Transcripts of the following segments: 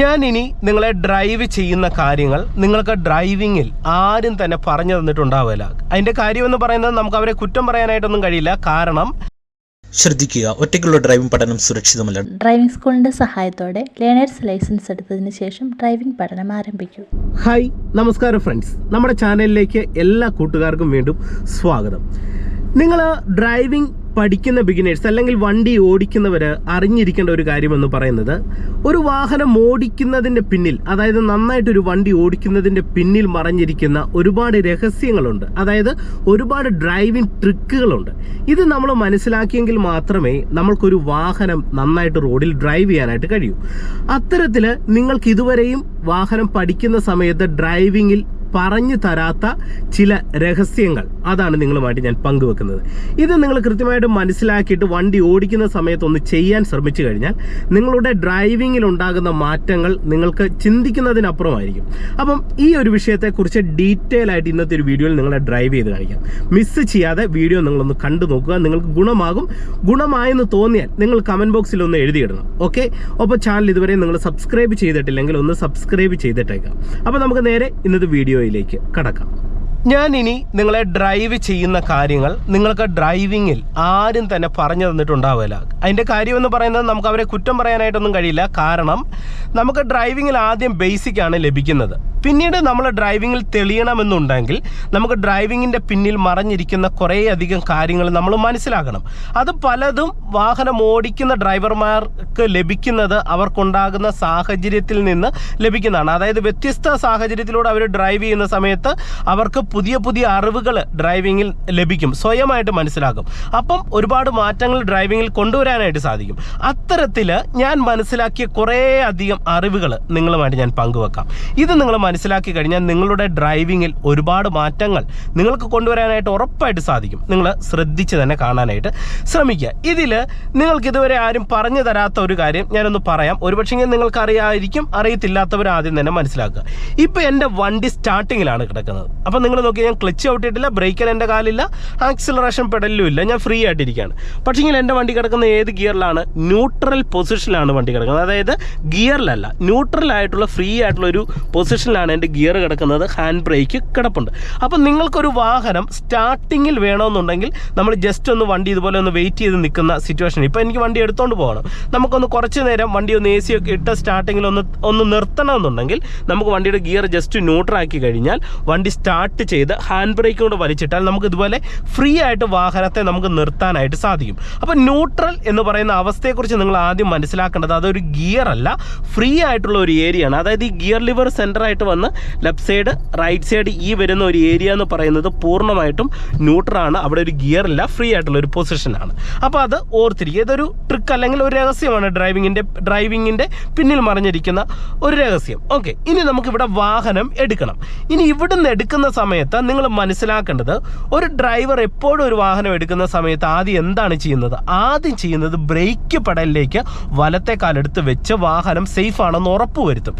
ഞാൻ ഇനി നിങ്ങളെ ഡ്രൈവ് ചെയ്യുന്ന കാര്യങ്ങൾ നിങ്ങൾക്ക് ഡ്രൈവിങ്ങിൽ ആരും തന്നെ പറഞ്ഞു തന്നിട്ടുണ്ടാവില്ല. അതിന്റെ കാര്യമെന്ന് പറയുന്നത് നമുക്ക് അവരെ കുറ്റം പറയാനായിട്ടൊന്നും കഴിയില്ല. കാരണം ശ്രദ്ധിക്കുക ഒറ്റയ്ക്കുള്ള ഡ്രൈവിംഗ് പഠനം സുരക്ഷിതമല്ല. ഡ്രൈവിംഗ് സ്കൂളിന്റെ സഹായത്തോടെ ലേണേഴ്സ് ലൈസൻസ് എടുത്തതിന് ശേഷം ഡ്രൈവിംഗ് പഠനം ആരംഭിക്കൂ. ഹായ് നമസ്കാരം ഫ്രണ്ട്സ് നമ്മുടെ ചാനലിലേക്ക് എല്ലാ കൂട്ടുകാർക്കും വീണ്ടും സ്വാഗതം. നിങ്ങൾ ഡ്രൈവിംഗ് പഠിക്കുന്ന ബിഗിനേഴ്സ് അല്ലെങ്കിൽ വണ്ടി ഓടിക്കുന്നവർ അറിഞ്ഞിരിക്കേണ്ട ഒരു കാര്യമെന്ന് പറയുന്നത് ഒരു വാഹനം ഓടിക്കുന്നതിന്റെ പിന്നിൽ അതായത് നന്നായിട്ടൊരു വണ്ടി ഓടിക്കുന്നതിന്റെ പിന്നിൽ മറഞ്ഞിരിക്കുന്ന ഒരുപാട് രഹസ്യങ്ങളുണ്ട്. അതായത് ഒരുപാട് ഡ്രൈവിംഗ് ട്രിക്കുകളുണ്ട് ഇത് നമ്മൾ മനസ്സിലാക്കിയെങ്കിൽ മാത്രമേ നമ്മൾക്കൊരു വാഹനം നന്നായിട്ട് റോഡിൽ ഡ്രൈവ് ചെയ്യാനായിട്ട് കഴിയൂ. അത്തരത്തിൽ നിങ്ങൾക്ക് ഇതുവരെയും വാഹനം പഠിക്കുന്ന സമയത്ത് ഡ്രൈവിങ്ങിൽ പറഞ്ഞു തരാത്ത ചില രഹസ്യങ്ങൾ. അതാണ് നിങ്ങളുമായിട്ട് ഞാൻ പങ്കുവെക്കുന്നത്. ഇത് നിങ്ങൾ കൃത്യമായിട്ട് മനസ്സിലാക്കിയിട്ട് വണ്ടി ഓടിക്കുന്ന സമയത്ത് ഒന്ന് ചെയ്യാൻ ശ്രമിച്ചു കഴിഞ്ഞാൽ നിങ്ങളുടെ ഡ്രൈവിങ്ങിൽ ഉണ്ടാകുന്ന മാറ്റങ്ങൾ നിങ്ങൾക്ക് ചിന്തിക്കുന്നതിനപ്പുറമായിരിക്കും. അപ്പം ഈ ഒരു വിഷയത്തെക്കുറിച്ച് ഡീറ്റെയിൽ ആയിട്ട് ഇന്നത്തെ ഒരു വീഡിയോയിൽ നിങ്ങളെ ഡ്രൈവ് ചെയ്ത് കാണിക്കാം. മിസ് ചെയ്യാതെ വീഡിയോ നിങ്ങളൊന്ന് കണ്ടു നോക്കുക. നിങ്ങൾക്ക് ഗുണമാകും. ഗുണമായെന്ന് തോന്നിയാൽ നിങ്ങൾ കമന്റ് ബോക്സിൽ ഒന്ന് എഴുതിയിടണം ഓക്കെ അപ്പോൾ ചാനൽ ഇതുവരെ നിങ്ങൾ സബ്സ്ക്രൈബ് ചെയ്തിട്ടില്ലെങ്കിൽ ഒന്ന് സബ്സ്ക്രൈബ് ചെയ്തിട്ടേക്കാം അപ്പോൾ നമുക്ക് നേരെ ഇന്നത്തെ വീഡിയോയിലേക്ക് കടക്കാം. ഞാൻ ഇനി നിങ്ങളെ ഡ്രൈവ് ചെയ്യുന്ന കാര്യങ്ങൾ നിങ്ങൾക്ക് ഡ്രൈവിങ്ങിൽ ആരും തന്നെ പറഞ്ഞു തന്നിട്ടുണ്ടാവില്ല. അതിന്റെ കാര്യമെന്ന് പറയുന്നത് നമുക്ക് അവരെ കുറ്റം പറയാനായിട്ടൊന്നും കഴിയില്ല. കാരണം നമുക്ക് ഡ്രൈവിങ്ങിൽ ആദ്യം ബേസിക് ആണ് ലഭിക്കുന്നത്. പിന്നീട് നമ്മൾ ഡ്രൈവിങ്ങിൽ തെളിയണമെന്നുണ്ടെങ്കിൽ നമുക്ക് ഡ്രൈവിങ്ങിന്റെ പിന്നിൽ മറഞ്ഞിരിക്കുന്ന കുറേയധികം കാര്യങ്ങൾ നമ്മൾ മനസ്സിലാക്കണം അത് പലതും വാഹനം ഓടിക്കുന്ന ഡ്രൈവർമാർക്ക് ലഭിക്കുന്നത് അവർക്കുണ്ടാകുന്ന സാഹചര്യത്തിൽ നിന്ന് ലഭിക്കുന്നതാണ്. അതായത് വ്യത്യസ്ത സാഹചര്യത്തിലൂടെ അവർ ഡ്രൈവ് ചെയ്യുന്ന സമയത്ത് അവർക്ക് പുതിയ പുതിയ അറിവുകൾ ഡ്രൈവിങ്ങിൽ ലഭിക്കും. സ്വയമായിട്ട് മനസ്സിലാക്കും. അപ്പം ഒരുപാട് മാറ്റങ്ങൾ ഡ്രൈവിങ്ങിൽ കൊണ്ടുവരാനായിട്ട് സാധിക്കും. അത്തരത്തിൽ ഞാൻ മനസ്സിലാക്കിയ കുറേ അധികം അറിവുകൾ നിങ്ങളുമായിട്ട് ഞാൻ പങ്കുവെക്കാം. ഇത് നിങ്ങൾ മനസ്സിലാക്കി കഴിഞ്ഞാൽ നിങ്ങളുടെ ഡ്രൈവിങ്ങിൽ ഒരുപാട് മാറ്റങ്ങൾ നിങ്ങൾക്ക് കൊണ്ടുവരാനായിട്ട് ഉറപ്പായിട്ട് സാധിക്കും. നിങ്ങൾ ശ്രദ്ധിച്ച് തന്നെ കാണാനായിട്ട് ശ്രമിക്കുക. ഇതിൽ നിങ്ങൾക്ക് ഇതുവരെ ആരും പറഞ്ഞു തരാത്ത ഒരു കാര്യം ഞാനൊന്ന് പറയാം. ഒരുപക്ഷെ നിങ്ങൾക്ക് അറിയായിരിക്കും അറിയത്തില്ലാത്തവർ ആദ്യം തന്നെ മനസ്സിലാക്കുക. ഇപ്പം എന്റെ വണ്ടി സ്റ്റാർട്ടിങ്ങിലാണ് കിടക്കുന്നത്. അപ്പം നിങ്ങൾ നോക്കി ഞാൻ ക്ലച്ച് ഔട്ടിട്ടില്ല ബ്രേക്കർ എന്റെ കാലില്ല ആക്സിലറേഷൻ പെടലിലും ഇല്ല ഞാൻ ഫ്രീ ആയിട്ടിരിക്കുകയാണ്. പക്ഷേങ്കിൽ എന്റെ വണ്ടി കിടക്കുന്ന ഏത് ഗിയറിലാണ്? ന്യൂട്രൽ പൊസിഷനിലാണ് വണ്ടി കിടക്കുന്നത്. അതായത് ഗിയറിലല്ല ന്യൂട്രൽ ആയിട്ടുള്ള ഫ്രീ ആയിട്ടുള്ള ഒരു പൊസിഷനിലാണ് എന്റെ ഗിയർ കിടക്കുന്നത്. ഹാൻഡ് ബ്രേക്ക് കിടപ്പുണ്ട്. അപ്പം നിങ്ങൾക്കൊരു വാഹനം സ്റ്റാർട്ടിങ്ങിൽ വേണമെന്നുണ്ടെങ്കിൽ നമ്മൾ ജസ്റ്റ് ഒന്ന് വണ്ടി ഇതുപോലെ ഒന്ന് വെയിറ്റ് ചെയ്ത് നിൽക്കുന്ന സിറ്റുവേഷൻ ഇപ്പോൾ എനിക്ക് വണ്ടി എടുത്തുകൊണ്ട് പോകണം. നമുക്കൊന്ന് കുറച്ച് നേരം വണ്ടി ഒന്ന് എ സി ഒക്കെ ഇട്ട് സ്റ്റാർട്ടിങ്ങിൽ ഒന്ന് ഒന്ന് നിർത്തണമെന്നുണ്ടെങ്കിൽ നമുക്ക് വണ്ടിയുടെ ഗിയർ ജസ്റ്റ് ന്യൂട്രാക്കി കഴിഞ്ഞാൽ വണ്ടി സ്റ്റാർട്ട് ചെയ്ത് ഹാൻഡ് ബ്രേക്ക് കൊണ്ട് വലിച്ചിട്ടാൽ നമുക്ക് ഇതുപോലെ ഫ്രീ ആയിട്ട് വാഹനത്തെ നമുക്ക് നിർത്താനായിട്ട് സാധിക്കും. അപ്പോൾ ന്യൂട്രൽ എന്ന് പറയുന്ന അവസ്ഥയെക്കുറിച്ച് നിങ്ങൾ ആദ്യം മനസ്സിലാക്കേണ്ടത് അതൊരു ഗിയർ അല്ല ഫ്രീ ആയിട്ടുള്ള ഒരു ഏരിയ ആണ്. അതായത് ഈ ഗിയർ ലിവർ സെന്ററായിട്ട് വന്ന് ലെഫ്റ്റ് സൈഡ് റൈറ്റ് സൈഡ് ഈ വരുന്ന ഒരു ഏരിയ എന്ന് പറയുന്നത് പൂർണമായിട്ടും ന്യൂട്രൽ ആണ്. അവിടെ ഒരു ഗിയർ ഇല്ല ഫ്രീ ആയിട്ടുള്ള ഒരു പൊസിഷനാണ് അപ്പോൾ അത് ഓർത്തിരിക്കുക. ഇതൊരു ട്രിക്ക് അല്ലെങ്കിൽ ഒരു രഹസ്യമാണ് ഡ്രൈവിങ്ങിന്റെ ഡ്രൈവിങ്ങിന്റെ പിന്നിൽ മറിഞ്ഞിരിക്കുന്ന ഒരു രഹസ്യം. ഓക്കെ ഇനി നമുക്കിവിടെ വാഹനം എടുക്കണം. ഇനി ഇവിടുന്ന് എടുക്കുന്ന സമയത്ത് നിങ്ങൾ മനസ്സിലാക്കേണ്ടത് ഒരു ഡ്രൈവർ എപ്പോഴും ഒരു വാഹനം എടുക്കുന്ന സമയത്ത് ആദ്യം എന്താണ് ചെയ്യുന്നത്? ആദ്യം ചെയ്യുന്നത് ബ്രേക്ക് പെടലിലേക്ക് വലത്തെ കാലെടുത്ത് വെച്ച് വാഹനം സേഫ് ആണെന്ന് ഉറപ്പുവരുത്തും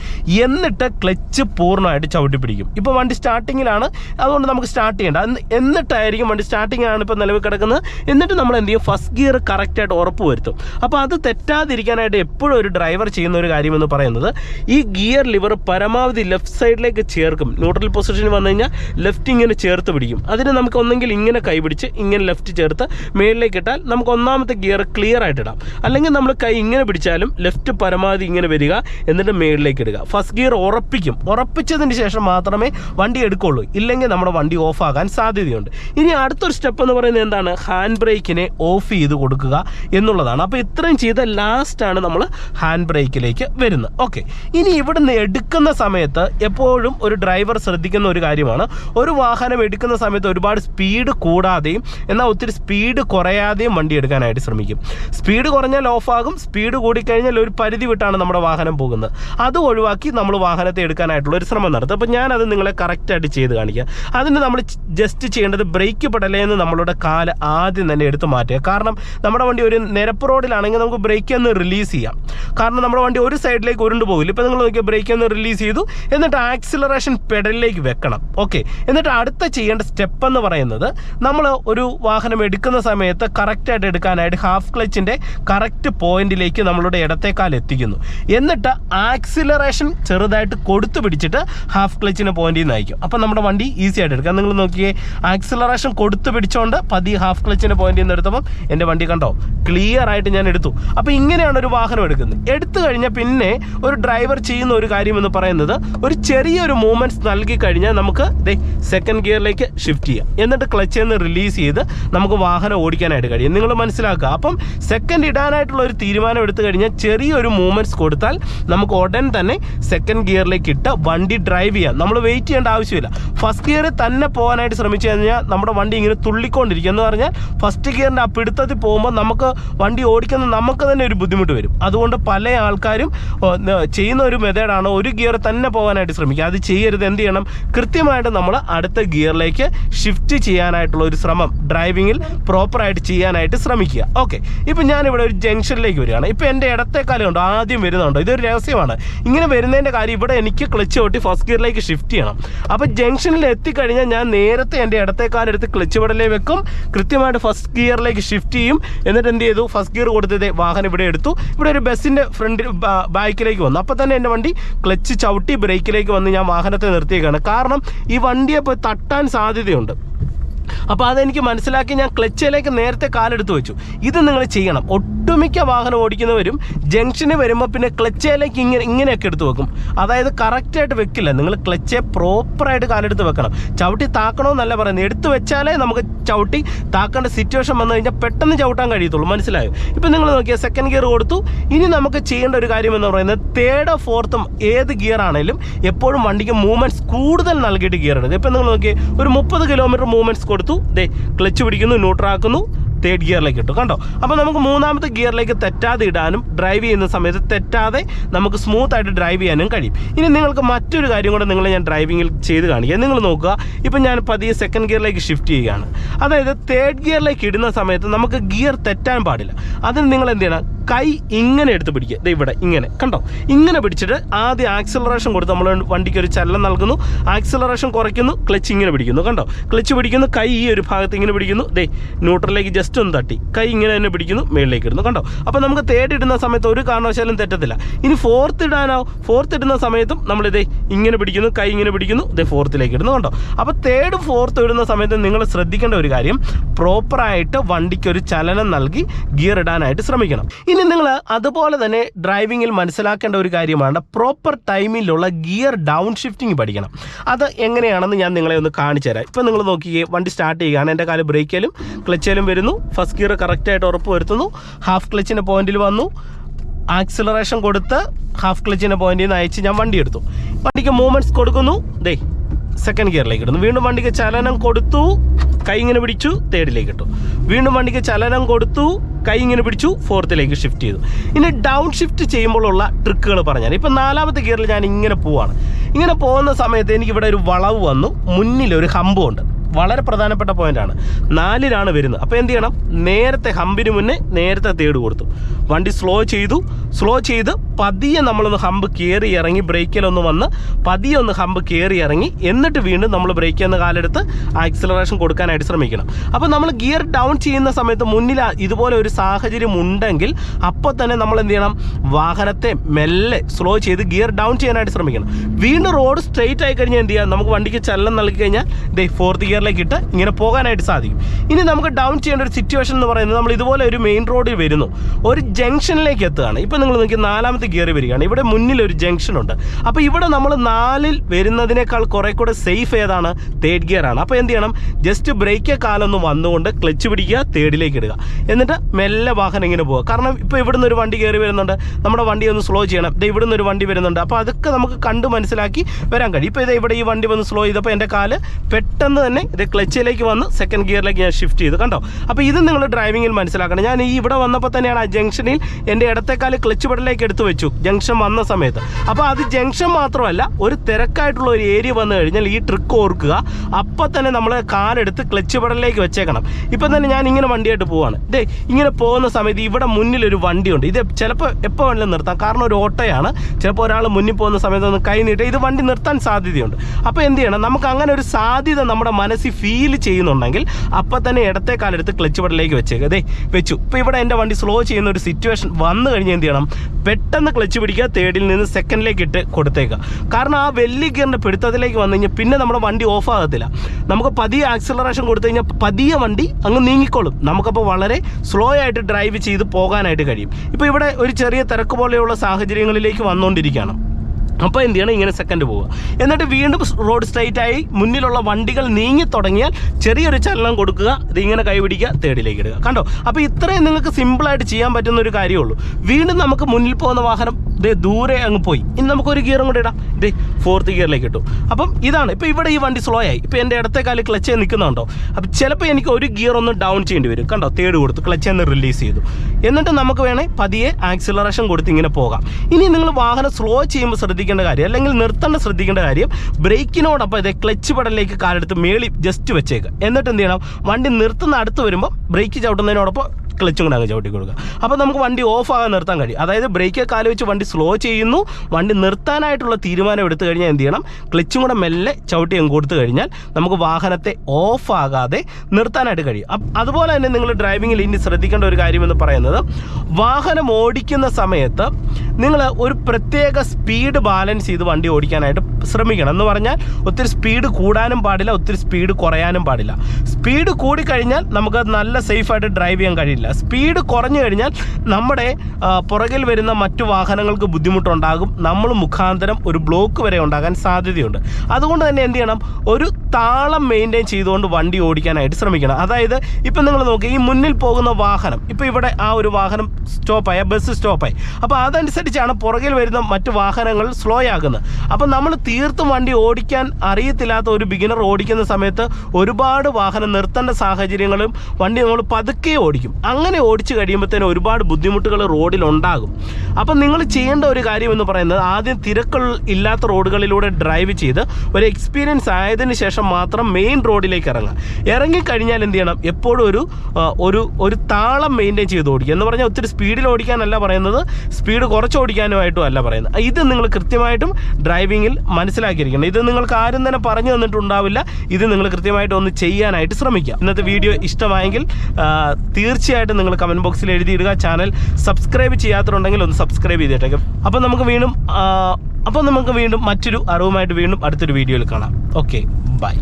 എന്നിട്ട് ക്ലച്ച് പൂർണമായിട്ട് ചവിട്ടി പിടിക്കും. ഇപ്പോൾ വണ്ടി സ്റ്റാർട്ടിങ്ങിലാണ് അതുകൊണ്ട് നമുക്ക് സ്റ്റാർട്ട് ചെയ്യേണ്ട. എന്നിട്ടായിരിക്കും വണ്ടി സ്റ്റാർട്ടിങ്ങിലാണ് ഇപ്പോൾ നിലവിൽ കിടക്കുന്നത്. എന്നിട്ട് നമ്മൾ എന്ത് ചെയ്യും? ഫസ്റ്റ് ഗിയർ കറക്റ്റായിട്ട് ഉറപ്പ് വരുത്തും. അപ്പോൾ അത് തെറ്റാതിരിക്കാനായിട്ട് എപ്പോഴും ഒരു ഡ്രൈവർ ചെയ്യുന്ന ഒരു കാര്യമെന്ന് പറയുന്നത് ഈ ഗിയർ ലിവർ പരമാവധി ലെഫ്റ്റ് സൈഡിലേക്ക് ചേർക്കും. ന്യൂട്രൽ പൊസിഷൻ വന്നു കഴിഞ്ഞാൽ ലെഫ്റ്റ് ഇങ്ങനെ ചേർത്ത് പിടിക്കും. അതിന് നമുക്ക് ഒന്നെങ്കിൽ ഇങ്ങനെ കൈ പിടിച്ച് ഇങ്ങനെ ലെഫ്റ്റ് ചേർത്ത് മേളിലേക്ക് ഇട്ടാൽ നമുക്ക് ഒന്നാമത്തെ ഗിയർ ക്ലിയർ ആയിട്ട് ഇടാം. അല്ലെങ്കിൽ നമ്മൾ കൈ ഇങ്ങനെ പിടിച്ചാലും ലെഫ്റ്റ് പരമാവധി ഇങ്ങനെ വരിക എന്നിട്ട് മേളിലേക്ക് ഇടുക. First gear ഉറപ്പിക്കും. ഉറപ്പിച്ചതിന് ശേഷം മാത്രമേ വണ്ടി എടുക്കുള്ളൂ. ഇല്ലെങ്കിൽ നമ്മുടെ വണ്ടി ഓഫ് ആകാൻ സാധ്യതയുണ്ട്. ഇനി അടുത്തൊരു സ്റ്റെപ്പ് എന്ന് പറയുന്നത് എന്താണ്? ഹാൻഡ് ബ്രേക്കിനെ ഓഫ് ചെയ്ത് കൊടുക്കുക എന്നുള്ളതാണ്. അപ്പോൾ ഇത്രയും ചെയ്ത ലാസ്റ്റാണ് നമ്മൾ ഹാൻഡ് ബ്രേക്കിലേക്ക് വരുന്നത്. ഓക്കെ ഇനി ഇവിടുന്ന് എടുക്കുന്ന സമയത്ത് എപ്പോഴും ഒരു ഡ്രൈവർ ശ്രദ്ധിക്കുന്ന ഒരു കാര്യമാണ്. ഒരു വാഹനം എടുക്കുന്ന സമയത്ത് ഒരുപാട് സ്പീഡ് കൂടാതെയും എന്നാൽ ഒത്തിരി സ്പീഡ് കുറയാതെയും വണ്ടി എടുക്കാനായിട്ട് ശ്രമിക്കും. സ്പീഡ് കുറഞ്ഞാൽ ഓഫാകും സ്പീഡ് കൂടിക്കഴിഞ്ഞാൽ ഒരു പരിധി വിട്ടാണ് നമ്മുടെ വാഹനം പോകുന്നത്. അത് ഒഴിവാക്കി നമ്മൾ വാഹനത്തെ എടുക്കാനായിട്ടുള്ള ഒരു ശ്രമം നടത്തും. അപ്പോൾ ഞാനത് നിങ്ങളെ കറക്റ്റായിട്ട് ചെയ്ത് കാണിക്കാം. അതിന് നമ്മൾ ജസ്റ്റ് ചെയ്യേണ്ടത് ബ്രേക്ക് പെടലേന്ന് നമ്മളുടെ കാൽ ആദ്യം തന്നെ എടുത്തു മാറ്റുക. കാരണം നമ്മുടെ വണ്ടി ഒരു നിരപ്പ് റോഡിലാണെങ്കിൽ നമുക്ക് ബ്രേക്ക് ഒന്ന് റിലീസ് ചെയ്യാം. കാരണം നമ്മുടെ വണ്ടി ഒരു സൈഡിലേക്ക് ഉരുണ്ട് പോകില്ല. ഇപ്പോൾ നിങ്ങൾ നോക്കിയാൽ ബ്രേക്ക് ഒന്ന് റിലീസ് ചെയ്തു. എന്നിട്ട് ആക്സിലറേഷൻ പെഡലിലേക്ക് വെക്കണം. ഓക്കെ എന്നിട്ട് അടുത്ത ചെയ്യേണ്ട സ്റ്റെപ്പ് എന്ന് പറയുന്നത് നമ്മൾ ഒരു വാഹനം എടുക്കുന്ന സമയത്ത് കറക്റ്റായിട്ട് എടുക്കാനായിട്ട് ഹാഫ് ക്ലച്ചിന്റെ കറക്റ്റ് പോയിന്റിലേക്ക് നമ്മളുടെ ഇടത്തേക്കാൽ എത്തിക്കുന്നു. എന്നിട്ട് ആക്സിലറേഷൻ ചെറുതായിട്ട് കൊടുത്തു പിടിച്ചിട്ട് ഹാഫ് ക്ലച്ചിന് പോയിന്റിൽ നിന്ന് അയക്കും അപ്പം നമ്മുടെ വണ്ടി ഈസി ആയിട്ട് എടുക്കാം. നിങ്ങൾ നോക്കിയേ ആക്സിലറേഷൻ കൊടുത്തു പിടിച്ചുകൊണ്ട് പതി ഹാഫ് ക്ലച്ചിന് പോയിന്റിൽ നിന്ന് എടുത്തപ്പം എന്റെ വണ്ടി കണ്ടോ ക്ലിയർ ആയിട്ട് ഞാൻ എടുത്തു. അപ്പോൾ ഇങ്ങനെയാണ് ഒരു വാഹനം എടുക്കുന്നത്. എടുത്തു കഴിഞ്ഞാൽ പിന്നെ ഒരു ഡ്രൈവർ ചെയ്യുന്ന ഒരു കാര്യം എന്ന് പറയുന്നത് ഒരു ചെറിയൊരു മൂവ്മെന്റ്സ് നൽകി കഴിഞ്ഞാൽ നമുക്ക് ദേ സെക്കൻഡ് ഗിയറിലേക്ക് ഷിഫ്റ്റ് ചെയ്യാം. എന്നിട്ട് ക്ലച്ച് നിന്ന് റിലീസ് ചെയ്ത് നമുക്ക് വാഹനം ഓടിക്കാനായിട്ട് കഴിയും. നിങ്ങൾ മനസ്സിലാക്കുക. അപ്പം സെക്കൻഡ് ഇടാനായിട്ടുള്ള ഒരു തീരുമാനം എടുത്തു കഴിഞ്ഞാൽ ചെറിയൊരു മൂവ്മെന്റ്സ് കൊടുത്താൽ നമുക്ക് ഉടൻ തന്നെ സെക്കൻഡ് ഗിയറിലേക്ക് ഇട്ട് വണ്ടി ഡ്രൈവ് ചെയ്യാം. നമ്മൾ വെയിറ്റ് ചെയ്യേണ്ട ആവശ്യമില്ല. ഫസ്റ്റ് ഗിയറിൽ തന്നെ പോകാനായിട്ട് ശ്രമിച്ചു കഴിഞ്ഞാൽ നമ്മുടെ വണ്ടി ഇങ്ങനെ തുള്ളിക്കൊണ്ടിരിക്കും. എന്ന് പറഞ്ഞാൽ ഫസ്റ്റ് ഗിയറിന്റെ ആ പിടുത്തത്തിൽ പോകുമ്പോൾ നമുക്ക് വണ്ടി ഓടിക്കുന്ന നമുക്ക് തന്നെ ഒരു ബുദ്ധിമുട്ട് വരും. അതുകൊണ്ട് പല ആൾക്കാരും ചെയ്യുന്ന ഒരു മെത്തേഡാണ് ഒരു ഗിയർ തന്നെ പോകാനായിട്ട് ശ്രമിക്കുക. അത് ചെയ്യരുത്. എന്ത് ചെയ്യണം? കൃത്യമായിട്ട് നമ്മൾ അടുത്ത ഗിയറിലേക്ക് ഷിഫ്റ്റ് ചെയ്യാനായിട്ടുള്ള ഒരു ശ്രമം. ഡ്രൈവിങ്ങിൽ പ്രോപ്പറായിട്ട് ചെയ്യാനായിട്ട് ശ്രമിക്കുക. ഓക്കെ ഇപ്പം ഞാനിവിടെ ഒരു ജംഗ്ഷനിലേക്ക് വരികയാണ്. ഇപ്പം എന്റെ ഇടത്തെ കാലം ഉണ്ടോ ആദ്യം വരുന്നുണ്ടോ ഇതൊരു രഹസ്യമാണ്. ഇങ്ങനെ വരുന്നതിന്റെ കാര്യം ഇവിടെ എനിക്ക് ക്ലച്ച് കൊട്ടി ഫസ്റ്റ് ഗിയറിലേക്ക് ഷിഫ്റ്റ് ചെയ്യണം. അപ്പോൾ ജംഗ്ഷനിൽ എത്തിക്കഴിഞ്ഞാൽ ഞാൻ നേരത്തെ എന്റെ ഇടത്തെ കാലെടുത്ത് ക്ലച്ച് വിടലേ വെക്കും. കൃത്യമായിട്ട് ഫസ്റ്റ് ഗിയറിലേക്ക് ഷിഫ്റ്റ് ചെയ്യും. എന്നിട്ട് എന്ത് ചെയ്തു? ഫസ്റ്റ് ഗിയർ കൊടുത്തത് വാഹനം ഇവിടെ എടുത്തു. ഇവിടെ ഒരു ബസ്സിന്റെ ഫ്രണ്ട് ബാക്കിലേക്ക് വന്നു. അപ്പോൾ തന്നെ എന്റെ വണ്ടി ക്ലച്ച് ചവിട്ടി ബ്രേക്കിലേക്ക് വന്ന് ഞാൻ വാഹനത്തെ നിർത്തിയേക്കാണ്. കാരണം ഈ വണ്ടിയെ പോയി തട്ടാൻ സാധ്യതയുണ്ട്. അപ്പോൾ അതെനിക്ക് മനസ്സിലാക്കി ഞാൻ ക്ലച്ചിലേക്ക് നേരത്തെ കാലെടുത്ത് വെച്ചു. ഇത് നിങ്ങൾ ചെയ്യണം. ഒട്ടുമിക്ക വാഹനം ഓടിക്കുന്നവരും ജംഗ്ഷന് വരുമ്പോൾ പിന്നെ ക്ലച്ചയിലേക്ക് ഇങ്ങനെ ഇങ്ങനെയൊക്കെ എടുത്ത് വെക്കും. അതായത് കറക്റ്റായിട്ട് വെക്കില്ല. നിങ്ങൾ ക്ലച്ചെ പ്രോപ്പറായിട്ട് കാലെടുത്ത് വെക്കണം. ചവിട്ടി താക്കണമെന്നല്ല പറയുന്നത്. എടുത്തു വെച്ചാലേ നമുക്ക് ചവിട്ടി താക്കേണ്ട സിറ്റുവേഷൻ വന്നു കഴിഞ്ഞാൽ പെട്ടെന്ന് ചവിട്ടാൻ കഴിയത്തുള്ളൂ. മനസ്സിലായോ? ഇപ്പം നിങ്ങൾ നോക്കിയാൽ സെക്കൻഡ് ഗിയർ കൊടുത്തു. ഇനി നമുക്ക് ചെയ്യേണ്ട ഒരു കാര്യം എന്ന് പറയുന്നത് തേർഡോ ഫോർത്തും ഏത് ഗിയർ ആണെങ്കിലും എപ്പോഴും വണ്ടിക്ക് മൂവ്മെന്റ്സ് കൂടുതൽ നൽകിയിട്ട് ഗിയർ എടുക്കുക. ഇപ്പം നിങ്ങൾ നോക്കിയാൽ ഒരു മുപ്പത് കിലോമീറ്റർ മൂവ്മെന്റ്സ് കൊടുത്തു. ദേ ക്ലച്ച് പിടിക്കുന്നു ന്യൂട്രാക്കുന്നു തേർഡ് ഗിയറിലേക്ക് ഇട്ടു. കണ്ടോ? അപ്പോൾ നമുക്ക് മൂന്നാമത്തെ ഗിയറിലേക്ക് തെറ്റാതെ ഇടാനും ഡ്രൈവ് ചെയ്യുന്ന സമയത്ത് തെറ്റാതെ നമുക്ക് സ്മൂത്ത് ആയിട്ട് ഡ്രൈവ് ചെയ്യാനും കഴിയും. ഇനി നിങ്ങൾക്ക് മറ്റൊരു കാര്യം കൂടെ നിങ്ങളെ ഞാൻ ഡ്രൈവിങ്ങിൽ ചെയ്ത് കാണിക്കുക നിങ്ങൾ നോക്കുക ഇപ്പം ഞാൻ പതിയെ സെക്കൻഡ് ഗിയറിലേക്ക് ഷിഫ്റ്റ് ചെയ്യുകയാണ്. അതായത് തേർഡ് ഗിയറിലേക്ക് ഇടുന്ന സമയത്ത് നമുക്ക് ഗിയർ തെറ്റാൻ പാടില്ല. അതിന് നിങ്ങൾ എന്ത് ചെയ്യണം? കൈ ഇങ്ങനെ എടുത്ത് പിടിക്കുക. ദേ ഇവിടെ ഇങ്ങനെ. കണ്ടോ? ഇങ്ങനെ പിടിച്ചിട്ട് ആദ്യം ആക്സിലറേഷൻ കൊടുത്ത് നമ്മൾ വണ്ടിക്ക് ഒരു ചലനം നൽകുന്നു. ആക്സിലറേഷൻ കുറയ്ക്കുന്നു ക്ലച്ച് ഇങ്ങനെ പിടിക്കുന്നു. കണ്ടോ? ക്ലച്ച് പിടിക്കുന്നു കൈ ഈ ഒരു ഭാഗത്ത് ഇങ്ങനെ പിടിക്കുന്നു. ദേ ന്യൂട്രലിലേക്ക് ജസ്റ്റ് ഒന്ന് തട്ടി. കൈ ഇങ്ങനെ തന്നെ പിടിക്കുന്നു മേളിലേക്ക് ഇടുന്നു. കണ്ടോ? അപ്പോൾ നമുക്ക് തേർഡ് ഇടുന്ന സമയത്ത് ഒരു കാരണവശാലും തെറ്റത്തില്ല. ഇനി ഫോർത്ത് ഇടാനോ? ഫോർത്ത് ഇടുന്ന സമയത്തും നമ്മൾ ഇതേ ഇങ്ങനെ പിടിക്കുന്നു കൈ ഇങ്ങനെ പിടിക്കുന്നു ഇതേ ഫോർത്തിലേക്ക് ഇടുന്നു. കണ്ടോ? അപ്പോൾ തേർഡ് ഫോർത്ത് ഇടുന്ന സമയത്ത് നിങ്ങൾ ശ്രദ്ധിക്കേണ്ട ഒരു കാര്യം പ്രോപ്പറായിട്ട് വണ്ടിക്ക് ഒരു ചലനം നൽകി ഗിയർ ഇടാനായിട്ട് ശ്രമിക്കണം. ഇനി നിങ്ങൾ അതുപോലെ തന്നെ ഡ്രൈവിങ്ങിൽ മനസ്സിലാക്കേണ്ട ഒരു കാര്യമാണ്. പ്രോപ്പർ ടൈമിലുള്ള ഗിയർ ഡൗൺ ഷിഫ്റ്റിംഗ് പഠിക്കണം. അത് എങ്ങനെയാണെന്ന് ഞാൻ നിങ്ങളെ ഒന്ന് കാണിച്ചു തരാം. ഇപ്പം നിങ്ങൾ നോക്കിയേ വണ്ടി സ്റ്റാർട്ട് ചെയ്യുകയാണ്. എന്റെ കാൽ ബ്രേക്കിലും ക്ലച്ചിലും വരുന്നു. ഫസ്റ്റ് ഗിയർ കറക്റ്റായിട്ട് ഉറപ്പ് വരുത്തുന്നു. ഹാഫ് ക്ലച്ചിന്റെ പോയിന്റിൽ വന്നു. ആക്സിലറേഷൻ കൊടുത്ത് ഹാഫ് ക്ലച്ചിന്റെ പോയിന്റിൽ നിന്ന് അയച്ച് ഞാൻ വണ്ടി എടുത്തു. വണ്ടിക്ക് മൂവ്മെന്റ്സ് കൊടുക്കുന്നു. ദേ സെക്കൻഡ് ഗിയറിലേക്ക് ഇടുന്നു. വീണ്ടും വണ്ടിക്ക് ചലനം കൊടുത്തു കൈ ഇങ്ങനെ പിടിച്ചു തേർഡിലേക്ക് ഇട്ടു. വീണ്ടും വണ്ടിക്ക് ചലനം കൊടുത്തു കൈ ഇങ്ങനെ പിടിച്ചു ഫോർത്തിലേക്ക് ഷിഫ്റ്റ് ചെയ്തു. ഇനി ഡൗൺ ഷിഫ്റ്റ് ചെയ്യുമ്പോഴുള്ള ട്രിക്കുകൾ പറഞ്ഞാൽ ഇപ്പം നാലാമത്തെ ഗിയറിൽ ഞാൻ ഇങ്ങനെ പോവാണ്. ഇങ്ങനെ പോകുന്ന സമയത്ത് എനിക്ക് ഇവിടെ ഒരു വളവ് വന്നു. മുന്നിൽ ഒരു ഹമ്പും ഉണ്ട്. വളരെ പ്രധാനപ്പെട്ട പോയിന്റാണ് നാലിലാണ് വരുന്നത്. അപ്പോൾ എന്ത് ചെയ്യണം? നേരത്തെ ഹമ്പിന് മുന്നേ നേരത്തെ തേട് കൊടുത്തു. വണ്ടി സ്ലോ ചെയ്തു. സ്ലോ ചെയ്ത് പതിയെ നമ്മളൊന്ന് ഹമ്പ് കയറി ഇറങ്ങി ബ്രേക്കിലൊന്ന് വന്ന് പതിയെ ഒന്ന് ഹമ്പ് കയറി ഇറങ്ങി എന്നിട്ട് വീണ്ടും നമ്മൾ ബ്രേക്ക് ചെയ്യുന്ന കാലെടുത്ത് ആക്സിലറേഷൻ കൊടുക്കാനായിട്ട് ശ്രമിക്കണം. അപ്പോൾ നമ്മൾ ഗിയർ ഡൗൺ ചെയ്യുന്ന സമയത്ത് മുന്നിൽ ഇതുപോലെ ഒരു സാഹചര്യം ഉണ്ടെങ്കിൽ അപ്പോൾ തന്നെ നമ്മൾ എന്ത് ചെയ്യണം? വാഹനത്തെ മെല്ലെ സ്ലോ ചെയ്ത് ഗിയർ ഡൗൺ ചെയ്യാനായിട്ട് ശ്രമിക്കണം. വീണ്ടും റോഡ് സ്ട്രെയിറ്റ് ആയി കഴിഞ്ഞാൽ എന്ത് ചെയ്യാം? നമുക്ക് വണ്ടിക്ക് ചലനം നൽകി കഴിഞ്ഞാൽ ദേ ഫോർത്ത് ഗിയറിലേക്ക് ഇട്ട് ഇങ്ങനെ പോകാനായിട്ട് സാധിക്കും. ഇനി നമുക്ക് ഡൗൺ ചെയ്യേണ്ട ഒരു സിറ്റുവേഷൻ എന്ന് പറയുന്നത് നമ്മൾ ഇതുപോലെ ഒരു മെയിൻ റോഡിൽ വരുന്നു. ഒരു ജംഗ്ഷനിലേക്ക് എത്തുകയാണ്. ഇപ്പം നിങ്ങൾ നോക്കി നാലാമത്തെ ഗിയർ വരികയാണ്. ഇവിടെ മുന്നിൽ ഒരു ജംഗ്ഷൻ ഉണ്ട്. അപ്പോൾ ഇവിടെ നമ്മൾ നാലിൽ വരുന്നതിനേക്കാൾ കുറെ കൂടെ സേഫ് ഏതാണ്? തേർഡ് ഗിയർ ആണ്. അപ്പോൾ എന്ത് ചെയ്യണം? ജസ്റ്റ് ബ്രേക്ക് കാലൊന്ന് വന്നുകൊണ്ട് ക്ലച്ച് പിടിക്കുക തേർഡിലേക്ക് ഇടുക. എന്നിട്ട് മെല്ലെ വാഹനം ഇങ്ങനെ പോവുക. കാരണം ഇപ്പോൾ ഇവിടുന്ന് ഒരു വണ്ടി കയറി വരുന്നുണ്ട്. നമ്മുടെ വണ്ടി ഒന്ന് സ്ലോ ചെയ്യണം. ദേ ഇവിടുന്ന് ഒരു വണ്ടി വരുന്നുണ്ട്. അപ്പോൾ അതൊക്കെ നമുക്ക് കണ്ട് മനസ്സിലാക്കി വരാൻ കഴിയും. ഇപ്പോൾ ഇതേ ഇവിടെ ഈ വണ്ടി വന്ന് സ്ലോ ചെയ്തപ്പോൾ എന്റെ കാൽ പെട്ടെന്ന് തന്നെ ഇത് ക്ലച്ചിലേക്ക് വന്ന് സെക്കൻഡ് ഗിയറിലേക്ക് ഞാൻ ഷിഫ്റ്റ് ചെയ്തു. കണ്ടോ? അപ്പോൾ ഇത് നിങ്ങൾ ഡ്രൈവിങ്ങിൽ മനസ്സിലാക്കണം. ഞാൻ ഈ ഇവിടെ വന്നപ്പോൾ തന്നെയാണ് ആ ജംഗ്ഷനിൽ എന്റെ ഇടത്തെക്കാൽ ക്ലച്ച് പടലിലേക്ക് എടുത്ത് വെച്ചു. ജംഗ്ഷൻ വന്ന സമയത്ത്. അപ്പോൾ അത് ജംഗ്ഷൻ മാത്രമല്ല ഒരു തിരക്കായിട്ടുള്ള ഒരു ഏരിയ വന്നു കഴിഞ്ഞാൽ ഈ ട്രിക്ക് ഓർക്കുക. അപ്പം തന്നെ നമ്മൾ കാലെടുത്ത് ക്ലച്ച് പെടലിലേക്ക് വെച്ചേക്കണം. ഇപ്പം തന്നെ ഞാൻ ഇങ്ങനെ വണ്ടിയായിട്ട് പോവാണ്. ഇതേ ഇങ്ങനെ പോകുന്ന സമയത്ത് ഇവിടെ മുന്നിൽ മുന്നിലൊരു വണ്ടിയുണ്ട്. ഇത് ചിലപ്പോൾ എപ്പോൾ വേണമെങ്കിലും നിർത്താം. കാരണം ഒരു ഓട്ടയാണ്. ചിലപ്പോൾ ഒരാൾ മുന്നിൽ പോകുന്ന സമയത്ത് ഒന്ന് കൈ നീട്ടി ഇത് വണ്ടി നിർത്താൻ സാധ്യതയുണ്ട്. അപ്പോൾ എന്ത് ചെയ്യണം? നമുക്ക് അങ്ങനെ ഒരു സാധ്യത നമ്മുടെ മനസ്സിൽ ഫീൽ ചെയ്യുന്നുണ്ടെങ്കിൽ അപ്പം തന്നെ ഇടത്തെ കാലെടുത്ത് ക്ലച്ച് പെടലിലേക്ക് വെച്ചേക്കുക അതെ വെച്ചു. ഇപ്പോൾ ഇവിടെ എന്റെ വണ്ടി സ്ലോ ചെയ്യുന്ന ഒരു സിറ്റുവേഷൻ വന്നു കഴിഞ്ഞാൽ എന്ത് ചെയ്യണം? പെട്ടെന്ന് ക്ലച്ച് പിടിക്കുക തേർഡിൽ നിന്ന് സെക്കൻഡിലേക്ക് ഇട്ട് കൊടുത്തേക്കുക. കാരണം ആ വലിയ ഗിയറിന്റെ പിടുത്തത്തിലേക്ക് വന്നു കഴിഞ്ഞാൽ പിന്നെ നമ്മുടെ വണ്ടി ഓഫ് ആകത്തില്ല. നമുക്ക് പതിയെ ആക്സിലറേഷൻ കൊടുത്തു കഴിഞ്ഞാൽ പതിയെ വണ്ടി അങ്ങ് നീങ്ങിക്കോളും. നമുക്കപ്പോൾ വളരെ സ്ലോ ആയിട്ട് ഡ്രൈവ് ചെയ്ത് പോകാനായിട്ട് കഴിയും. ഇപ്പോൾ ഇവിടെ ഒരു ചെറിയ തിരക്ക് പോലെയുള്ള സാഹചര്യങ്ങളിലേക്ക് വന്നുകൊണ്ടിരിക്കുകയാണ് അപ്പോൾ എന്ത് ചെയ്യണം? ഇങ്ങനെ സെക്കൻഡ് പോവുക. എന്നിട്ട് വീണ്ടും റോഡ് സ്ട്രൈറ്റ് ആയി മുന്നിലുള്ള വണ്ടികൾ നീങ്ങി തുടങ്ങിയാൽ ചെറിയൊരു ചലനം കൊടുക്കുക ഇതിങ്ങനെ കൈപിടിക്കുക തേർഡിലേക്ക് ഇടുക. കണ്ടോ? അപ്പോൾ ഇത്രയും നിങ്ങൾക്ക് സിമ്പിളായിട്ട് ചെയ്യാൻ പറ്റുന്ന ഒരു കാര്യമുള്ളൂ വീണ്ടും നമുക്ക് മുന്നിൽ പോകുന്ന വാഹനം ദേ ദൂരെ അങ്ങ് പോയി. ഇനി നമുക്കൊരു ഗിയറും കൂടെ ഇടാം. ദേ ഫോർത്ത് ഗിയറിലേക്ക് ഇട്ടു. അപ്പം ഇതാണ് ഇപ്പോൾ ഇവിടെ ഈ വണ്ടി സ്ലോ ആയി. ഇപ്പോൾ എന്റെ ഇടത്തെ കാൽ ക്ലച്ച് നിൽക്കുന്നുണ്ടോ? അപ്പം ചിലപ്പോൾ എനിക്ക് ഒരു ഗിയർ ഒന്ന് ഡൗൺ ചെയ്യേണ്ടി വരും. കണ്ടോ? തേർഡ് കൊടുത്ത് ക്ലച്ച് എന്ന് റിലീസ് ചെയ്തു. എന്നിട്ട് നമുക്ക് വേണേൽ പതിയെ ആക്സിലറേഷൻ കൊടുത്ത് ഇങ്ങനെ പോകാം. ഇനി നിങ്ങൾ വാഹനം സ്ലോ ചെയ്യുമ്പോൾ ശ്രദ്ധിക്കേണ്ട കാര്യം അല്ലെങ്കിൽ നിർത്തേണ്ട ശ്രദ്ധിക്കേണ്ട കാര്യം ബ്രേക്കിനോടൊപ്പം ഇതേ ക്ലച്ച് പടലിലേക്ക് കാലെടുത്ത് മേളി ജസ്റ്റ് വെച്ചേക്കുക എന്നിട്ട് എന്ത് ചെയ്യണം? വണ്ടി നിർത്തുന്ന അടുത്ത് വരുമ്പോൾ ബ്രേക്ക് ചവിട്ടുന്നതിനോടൊപ്പം ക്ലച്ചും കൊണ്ട് അങ്ങ് ചവിട്ടി കൊടുക്കുക. അപ്പോൾ നമുക്ക് വണ്ടി ഓഫ് ആകാൻ നിർത്താൻ കഴിയും. അതായത് ബ്രേക്ക് കാൽ വെച്ച് വണ്ടി സ്ലോ ചെയ്യുന്നു. വണ്ടി നിർത്താനായിട്ടുള്ള തീരുമാനം എടുത്തു കഴിഞ്ഞാൽ എന്ത് ചെയ്യണം? ക്ലച്ചും കൂടെ മെല്ലെ ചവിട്ടി അങ്ങ് കൊടുത്തു കഴിഞ്ഞാൽ നമുക്ക് വാഹനത്തെ ഓഫ് ആകാതെ നിർത്താനായിട്ട് കഴിയും. അതുപോലെ തന്നെ നിങ്ങൾ ഡ്രൈവിങ്ങിൽ ഇനി ശ്രദ്ധിക്കേണ്ട ഒരു കാര്യമെന്ന് പറയുന്നത് വാഹനം ഓടിക്കുന്ന സമയത്ത് നിങ്ങൾ ഒരു പ്രത്യേക സ്പീഡ് ബാലൻസ് ചെയ്ത് വണ്ടി ഓടിക്കാനായിട്ട് ശ്രമിക്കണം. എന്ന് പറഞ്ഞാൽ ഒത്തിരി സ്പീഡ് കൂടാനും പാടില്ല ഒത്തിരി സ്പീഡ് കുറയാനും പാടില്ല. സ്പീഡ് കൂടിക്കഴിഞ്ഞാൽ നമുക്ക് നല്ല സേഫായിട്ട് ഡ്രൈവ് ചെയ്യാൻ കഴിയില്ല. സ്പീഡ് കുറഞ്ഞു കഴിഞ്ഞാൽ നമ്മുടെ പുറകിൽ വരുന്ന മറ്റു വാഹനങ്ങൾക്ക് ബുദ്ധിമുട്ടുണ്ടാകും. നമ്മൾ മുഖാന്തരം ഒരു ബ്ലോക്ക് വരെ ഉണ്ടാകാൻ സാധ്യതയുണ്ട്. അതുകൊണ്ട് തന്നെ എന്ത് ചെയ്യണം? ഒരു താളം മെയിന്റെയിൻ ചെയ്തുകൊണ്ട് വണ്ടി ഓടിക്കാനായിട്ട് ശ്രമിക്കണം. അതായത് ഇപ്പം നിങ്ങൾ നോക്കി ഈ മുന്നിൽ പോകുന്ന വാഹനം ഇപ്പോൾ ഇവിടെ ആ ഒരു വാഹനം സ്റ്റോപ്പായി ബസ് സ്റ്റോപ്പായി. അപ്പോൾ അതനുസരിച്ചാണ് പുറകിൽ വരുന്ന മറ്റ് വാഹനങ്ങൾ സ്ലോ ആകുന്നത്. അപ്പം നമ്മൾ തീർത്തും വണ്ടി ഓടിക്കാൻ അറിയത്തില്ലാത്ത ഒരു ബിഗിനർ ഓടിക്കുന്ന സമയത്ത് ഒരുപാട് വാഹനം നിർത്തേണ്ട സാഹചര്യങ്ങളും വണ്ടി നമ്മൾ പതുക്കെ ഓടിക്കും. അങ്ങനെ ഓടിച്ചു കഴിയുമ്പോഴത്തേനും ഒരുപാട് ബുദ്ധിമുട്ടുകൾ റോഡിൽ ഉണ്ടാകും അപ്പം നിങ്ങൾ ചെയ്യേണ്ട ഒരു കാര്യം എന്ന് പറയുന്നത് ആദ്യം തിരക്കൾ ഇല്ലാത്ത റോഡുകളിലൂടെ ഡ്രൈവ് ചെയ്ത് ഒരു എക്സ്പീരിയൻസ് ആയതിന് ശേഷം മാത്രം മെയിൻ റോഡിലേക്ക് ഇറങ്ങുക. ഇറങ്ങിക്കഴിഞ്ഞാൽ എന്ത് ചെയ്യണം? എപ്പോഴും ഒരു ഒരു ഒരു താളം മെയിന്റെയിൻ ചെയ്ത് ഓടിക്കുക. എന്ന് പറഞ്ഞാൽ ഒത്തിരി സ്പീഡിൽ ഓടിക്കാനല്ല പറയുന്നത്. സ്പീഡ് കുറച്ച് ഓടിക്കാനുമായിട്ടും അല്ല പറയുന്നത്. ഇത് നിങ്ങൾ കൃത്യമായിട്ടും ഡ്രൈവിങ്ങിൽ മനസ്സിലാക്കിയിരിക്കണം. ഇത് നിങ്ങൾക്ക് ആരും തന്നെ പറഞ്ഞു തന്നിട്ടുണ്ടാവില്ല. ഇത് നിങ്ങൾ കൃത്യമായിട്ട് ഒന്ന് ചെയ്യാനായിട്ട് ശ്രമിക്കുക. ഇന്നത്തെ വീഡിയോ ഇഷ്ടമായെങ്കിൽ ആ, തീർച്ചയായിട്ടും നിങ്ങൾ കമന്റ് ബോക്സിൽ എഴുതിയിടുക. ചാനൽ സബ്സ്ക്രൈബ് ചെയ്യാത്തതുണ്ടെങ്കിൽ ഒന്ന് സബ്സ്ക്രൈബ് ചെയ്തിട്ടേക്കും. അപ്പോൾ നമുക്ക് വീണ്ടും അപ്പോൾ നമുക്ക് വീണ്ടും മറ്റൊരു അറിവുമായിട്ട് വീണ്ടും അടുത്തൊരു വീഡിയോയിൽ കാണാം. Okay bye